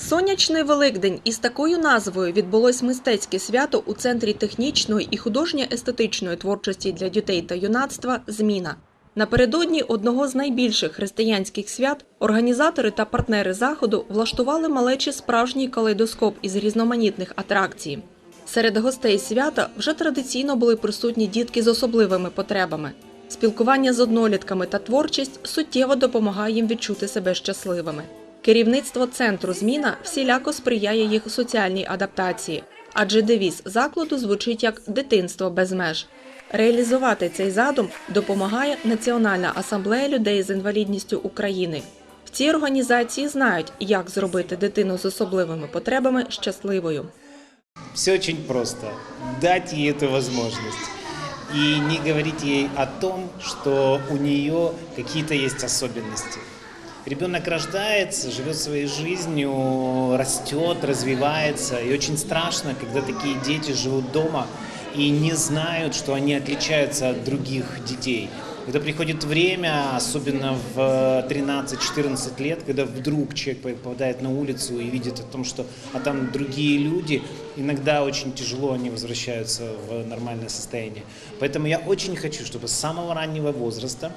Сонячний Великдень із такою назвою відбулось мистецьке свято у центрі технічної і художньо-естетичної творчості для дітей та юнацтва Зміна. Напередодні одного з найбільших християнських свят організатори та партнери заходу влаштували малечі справжній калейдоскоп із різноманітних атракцій. Серед гостей свята вже традиційно були присутні дітки з особливими потребами. Спілкування з однолітками та творчість суттєво допомагає їм відчути себе щасливими. Керівництво центру зміна всіляко сприяє їх соціальній адаптації, адже девіз закладу звучить як дитинство без меж. Реалізувати цей задум допомагає Національна асамблея людей з інвалідністю України. В цій організації знають, як зробити дитину з особливими потребами щасливою. Все очень просто. Дать ей эту возможность. И не говорить ей о том, что у нее какие-то. Ребенок рождается, живет своей жизнью, растет, развивается. И очень страшно, когда такие дети живут дома и не знают, что они отличаются от других детей. Когда приходит время, особенно в 13-14 лет, когда вдруг человек попадает на улицу и видит о том, что а там другие люди, иногда очень тяжело они возвращаются в нормальное состояние. Поэтому я очень хочу, чтобы с самого раннего возраста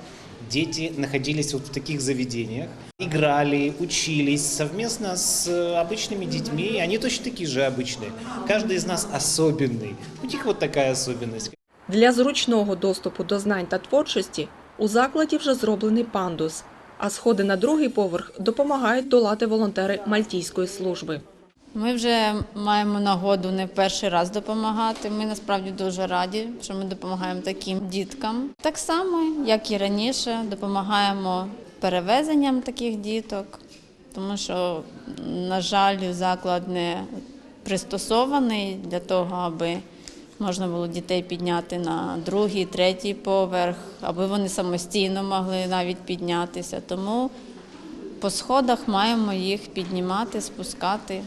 дети находились вот в таких заведениях, играли, учились совместно с обычными детьми, и они точно такие же обычные. Каждый из нас особенный. У них вот такая особенность. Для зручного доступу до знань та творчості у закладі вже зроблений пандус, а сходи на другий поверх допомагають долати волонтери Мальтійської служби. Ми вже маємо нагоду не перший раз допомагати. Ми насправді дуже раді, що ми допомагаємо таким діткам. Так само, як і раніше, допомагаємо перевезенням таких діток, тому що, на жаль, заклад не пристосований для того, аби можна було дітей підняти на другий, третій поверх, аби вони самостійно могли навіть піднятися. Тому по сходах маємо їх піднімати, спускати.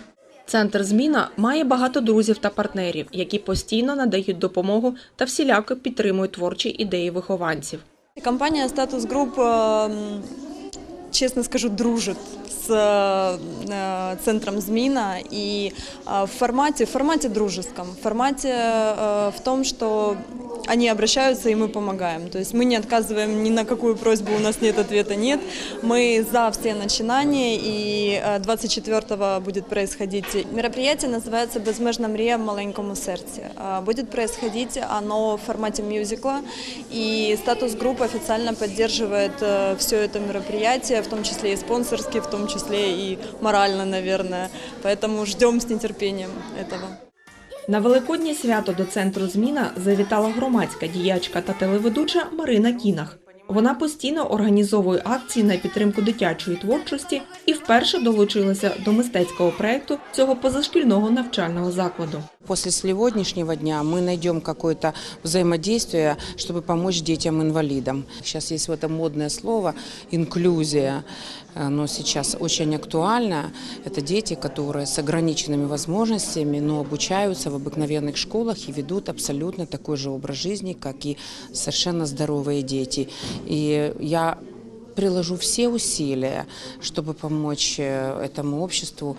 Центр зміна має багато друзів та партнерів, які постійно надають допомогу та всіляко підтримують творчі ідеї вихованців. Компанія статус эм, честно скажу, дружит с э, центром Змина и э, в формате, в формате дружеском, в формате э, в том, что они обращаются и мы помогаем. То есть мы не отказываем ни на какую просьбу, у нас нет ответа нет. Мы за все начинания и э, 24-го будет происходить мероприятие, называется «Безмежна мрія в маленькому сердце». Э, Будет происходить оно в формате мюзикла, и статус групп официально поддерживает все это мероприятие, в том числе и спонсорские, в том числе и морально, наверное. Поэтому ждем с нетерпением этого. На великоднє свято до центру зміна завітала громадська діячка та телеведуча Марина Кінах. Вона постійно організовує акції на підтримку дитячої творчості і вперше долучилася до мистецького проекту цього позашкільного навчального закладу. После сегодняшнего дня мы найдем какое-то взаимодействие, чтобы помочь детям-инвалидам. Сейчас есть в этом модное слово «инклюзия», оно сейчас очень актуально. Это дети, которые с ограниченными возможностями, но обучаются в обыкновенных школах и ведут абсолютно такой же образ жизни, как и совершенно здоровые дети. И я приложу все усилия, чтобы помочь э, этому обществу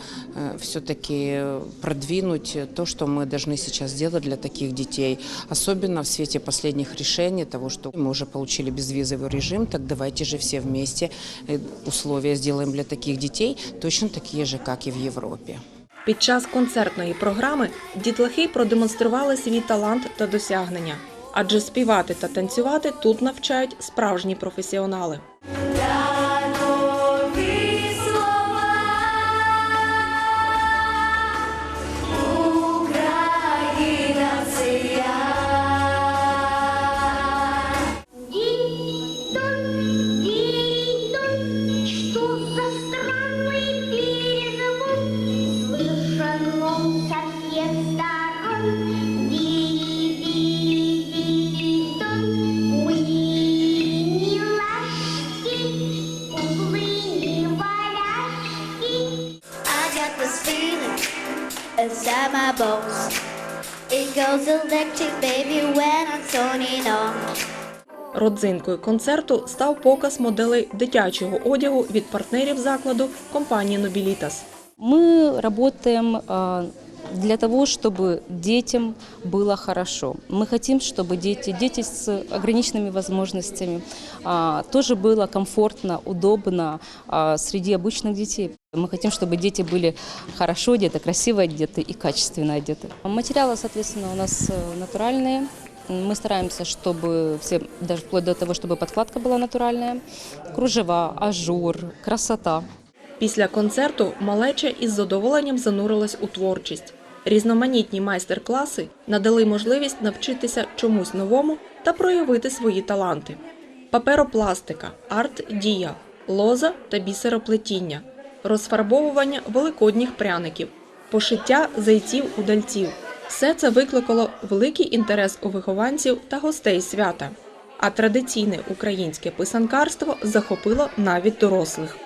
все-таки продвинуть то, что мы должны сейчас сделать для таких детей. Особенно в свете последних решений, того, что мы уже получили безвизовый режим, так давайте же все вместе э, условия сделаем для таких детей точно такие же, как и в Европе. Під час концертної програми дітлахи продемонстрували свій талант та досягнення, адже співати та танцювати тут навчають справжні професіонали. It goes electric, baby, when I'm turning on. Родзинкою концерту став показ моделей дитячого одягу від партнерів закладу компанії Нобілітас. Мы работаем э, для того, чтобы детям было хорошо. Мы хотим, чтобы дети, дети с ограниченными возможностями а, тоже было комфортно, удобно а, среди обычных детей. Мы хотим, чтобы дети были хорошо одеты, красиво одеты и качественно одеты. Материалы, соответственно, у нас э, натуральные. Мы стараемся, чтобы все, даже вплоть до того, чтобы подкладка была натуральная, кружева, ажур, красота. Після концерту малеча із задоволенням занурилась у творчість. Різноманітні майстер-класи надали можливість навчитися чомусь новому та проявити свої таланти. Паперопластика, арт-дія, лоза та бісероплетіння, розфарбовування великодніх пряників, пошиття зайців-удальців. Все це викликало великий інтерес у вихованців та гостей свята. А традиційне українське писанкарство захопило навіть дорослих.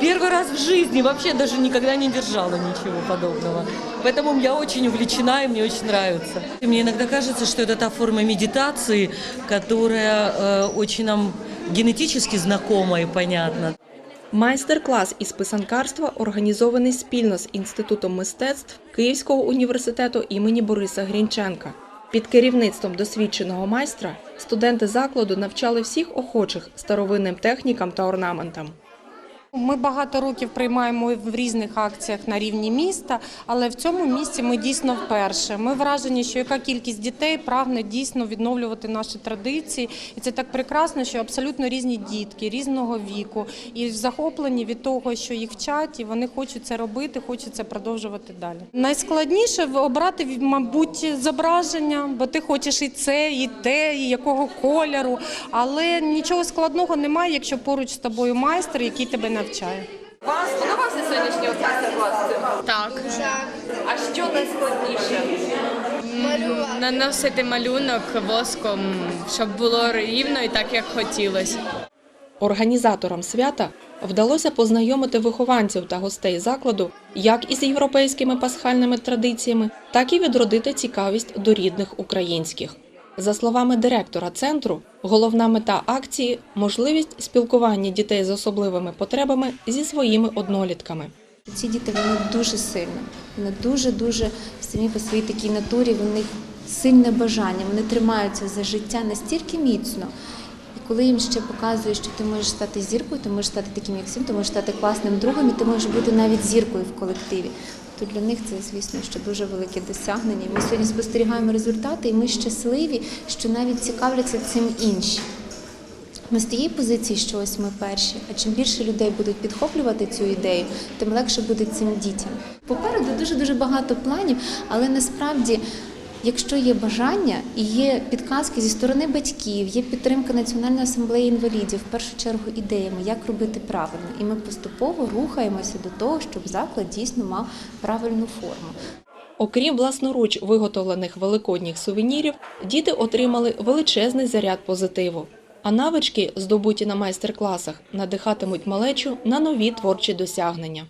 Первый раз в жизни вообще даже никогда не держала ничего подобного. Поэтому я очень увлечена и мне очень нравится. И мне иногда кажется, что это та форма медитации, которая э, очень нам генетически знакома и понятна. Майстер-клас із писанкарства організований спільно з Інститутом мистецтв Київського університету імені Бориса Грінченка. Під керівництвом досвідченого майстра студенти закладу навчали всіх охочих старовинним технікам та орнаментам. Ми багато років приймаємо в різних акціях на рівні міста, але в цьому місці ми дійсно вперше. Ми вражені, що яка кількість дітей прагне дійсно відновлювати наші традиції, і це так прекрасно, що абсолютно різні дітки різного віку і захоплені від того, що їх вчать, і вони хочуть це робити, хочуть це продовжувати далі. Найскладніше обрати, мабуть, зображення, бо ти хочеш і це, і те, і якого кольору, але нічого складного немає, якщо поруч з тобою майстер, який тебе навчає. Вам сподобався сьогоднішній от майстер-клас? Так. А що найскладніше? Наносити малюнок воском, щоб було рівно і так, як хотілося. Організаторам свята вдалося познайомити вихованців та гостей закладу як із європейськими пасхальними традиціями, так і відродити цікавість до рідних українських. За словами директора центру, головна мета акції можливість спілкування дітей з особливими потребами зі своїми однолітками. Ці діти вони дуже сильні. Вони дуже дуже самі по своїй такій натурі. В них сильне бажання. Вони тримаються за життя настільки міцно. Коли їм ще показують, що ти можеш стати зіркою, ти можеш стати таким, як син, ти можеш стати класним другом, і ти можеш бути навіть зіркою в колективі. То для них це, звісно, що дуже велике досягнення. Ми сьогодні спостерігаємо результати, і ми щасливі, що навіть цікавляться цим інші. Ми з тієї позиції, що ось ми перші, а чим більше людей будуть підхоплювати цю ідею, тим легше буде цим дітям. Попереду дуже дуже багато планів, але насправді, якщо є бажання і є підказки зі сторони батьків, є підтримка Національної асамблеї інвалідів, в першу чергу ідеями, як робити правильно, і ми поступово рухаємося до того, щоб заклад дійсно мав правильну форму. Окрім власноруч виготовлених великодніх сувенірів, діти отримали величезний заряд позитиву. А навички, здобуті на майстер-класах, надихатимуть малечу на нові творчі досягнення.